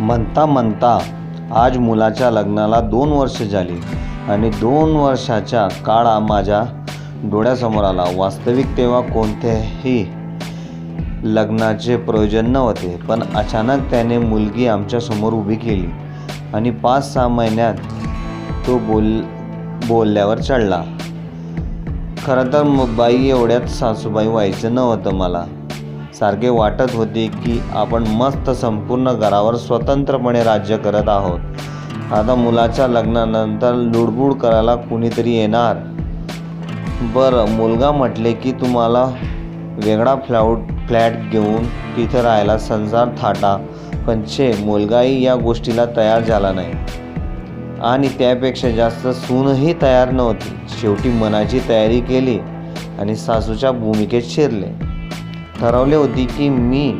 म्हणता म्हणता आज मुलाच्या लग्नाला दोन वर्ष झाली आणि दोन वर्षाच्या काळा माझ्या डोळ्यासमोर आला. वास्तविक तेव्हा कोणत्याही लग्नाचे प्रयोजन नव्हते पण अचानक त्याने मुलगी आमच्यासमोर उभी केली आणि पाच सहा महिन्यात तो बोल बोलल्यावर चढला. खरं तर बाई एवढ्यात सासूबाई व्हायचं नव्हतं मला. सारखे वाटत होते की आपण मस्त संपूर्ण घरावर स्वतंत्रपणे राज्य करत आहोत. आता मुलाच्या लग्नानंतर लुडबुड करायला कुणीतरी येणार? बरं मुलगा म्हटले की तुम्हाला वेगळा फ्लॅट फ्लॅट घेऊन तिथं राहायला संसार थाटा. पण छे मुलगाही या गोष्टीला तयार झाला नाही. आणि त्यापेक्षा जास्त सूनही तयार नव्हती. शेवटी मनाची तयारी केली आणि सासूच्या भूमिकेत शिरले. ठरवले होते की मी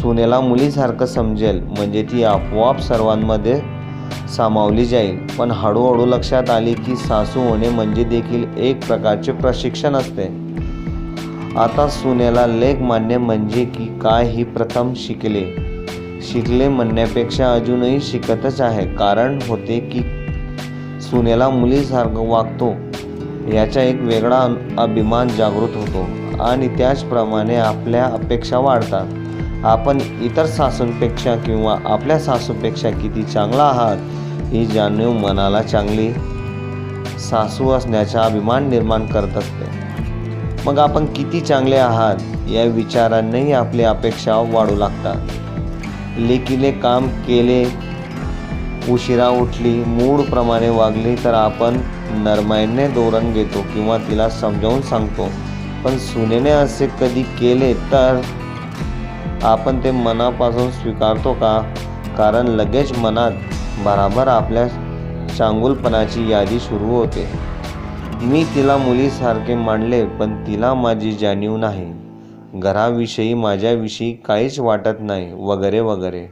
सुनेला मुलीसारखं समजेल म्हणजे ती आपोआप सर्वांमध्ये सामावली जाईल. पण हळूहळू लक्षात आली की सासू होणे म्हणजे देखील एक प्रकारचे प्रशिक्षण असते. आता सुनेला लेख मान्य म्हणजे की काय ही प्रथम शिकले. शिकले म्हणण्यापेक्षा अजूनही शिकतच आहे. कारण होते की सुनेला मुलीसारखं वागतो याचा एक वेगळा अभिमान जागृत होतो. आणि त्याचप्रमाणे आपल्या अपेक्षा वाढतात. आपण इतर सासूंपेक्षा किंवा आपल्या सासूपेक्षा किती चांगला आहात ही जाणीव मनाला चांगली सासू असण्याचा अभिमान निर्माण करत असते. मग आपण किती चांगले आहात या विचारांनीही आपली अपेक्षा वाढू लागतात. लेकीने काम केले उशिरा उठली मूडप्रमाणे वागली तर आपण नरमाईने धोरण घेतो किंवा तिला समजावून सांगतो. पण सुनेने असे कधी केले तर आपण ते मनापासून स्वीकारतो का? कारण लगेच मनात बराबर आपल्या चांगुलपणाची यादी सुरू होते. मी तिला मुलीसारखे मांडले पण तिला माझी जाणीव नाही. घराविषयी माझ्याविषयी काहीच वाटत नाही वगैरे वगैरे.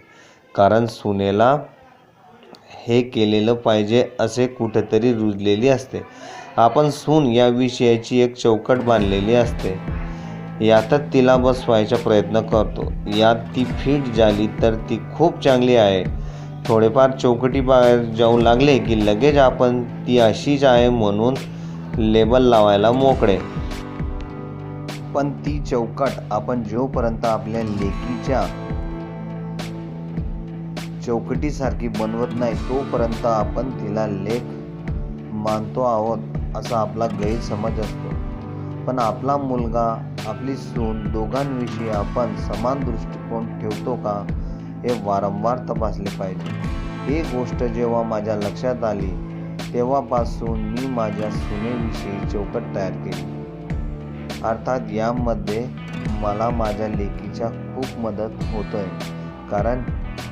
कारण सुनेला हे केलेलं पाहिजे असे कुठेतरी रुजलेली असते. आपण सून या विषयाची एक चौकट बांधलेली असते. यातच तिला बसवायचा प्रयत्न करतो. यात ती फिट झाली तर ती खूप चांगली आहे. थोडेफार चौकटी बाहेर जाऊ लागले की लगेच आपण ती अशीच आहे म्हणून लेबल लावायला मोकळे. पण ती चौकट आपण जोपर्यंत आपल्या लेकीच्या चौकटीसारखी बनवत नाही तोपर्यंत आपण तिला लेख मानतो आहोत. असा आपला गैरसमज असतो. पण आपला मुलगा आपली सून दोघांविषयी आपण समान दृष्टिकोन ठेवतो का हे वारंवार तपासले पाहिजे. ही गोष्ट जेव्हा माझ्या लक्षात आली तेव्हापासून मी माझ्या सुनेविषयी चौकट तयार केली. अर्थात यामध्ये मला माझ्या लेकीच्या खूप मदत होतोय. कारण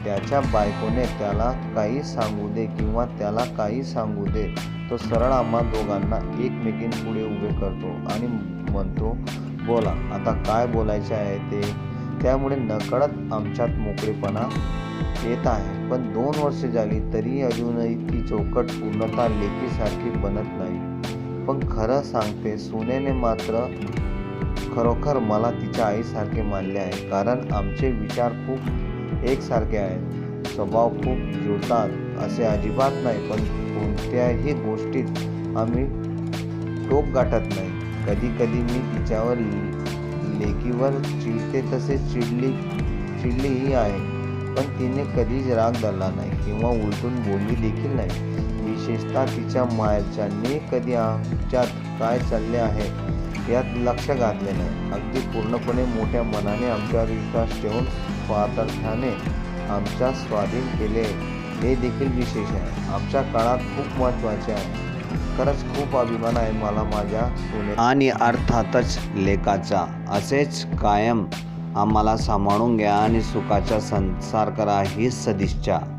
त्याच्या बायकोने त्याला काही सांगू दे किंवा त्याला काही सांगू दे. तो सरळ आम्हा दोघांना एकमेकींपुढे उभे करतो आणि म्हणतो बोला आता काय बोलायचे आहे ते? त्यामुळे नकळत आमच्यात मोकळेपणा येत आहे. पण दोन वर्ष झाली तरी अजूनही ती चौकट पूर्णतः लेकीसारखी बनत नाही. पण खरं सांगते सुनेने मात्र खरोखर मला तिच्या आईसारखे मानले आहे. कारण आमचे विचार खूप एकसारखे आहेत. स्वभाव खूप जुळतात असे अजिबात नाही पण कोणत्याही गोष्टीत आम्ही टोक गाठत नाही. कधी कधी मी तिच्यावर लेकीवर चिडते तसे चिडली चिडलीही आहे पण तिने कधीच राग धरला नाही किंवा उलटून बोलली देखील नाही. विशेषतः तिच्या मायरच्यांनी कधी आमच्यात काय चालले आहे यात लक्ष घातले नाही. अगदी पूर्णपणे मोठ्या मनाने आमच्यावर विश्वास ठेवून स्वातंत्र्याने आमच्या स्वाधीन केले. हे देखील विशेष आहे. आमच्या काळात खूप महत्त्वाचे आहे. खरंच खूप अभिमान आहे मला माझ्या सुने आणि अर्थातच लेखाचा असेच कायम आम्हाला सांभाळून घ्या आणि सुखाचा संसार करा ही सदिच्छा.